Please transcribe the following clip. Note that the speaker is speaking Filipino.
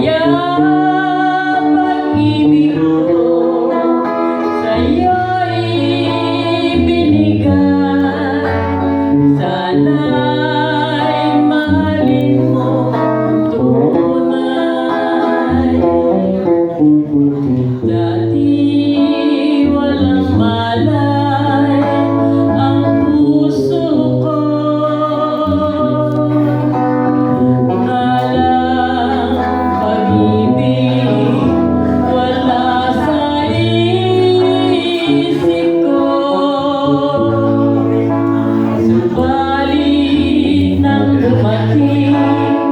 Yeah. me.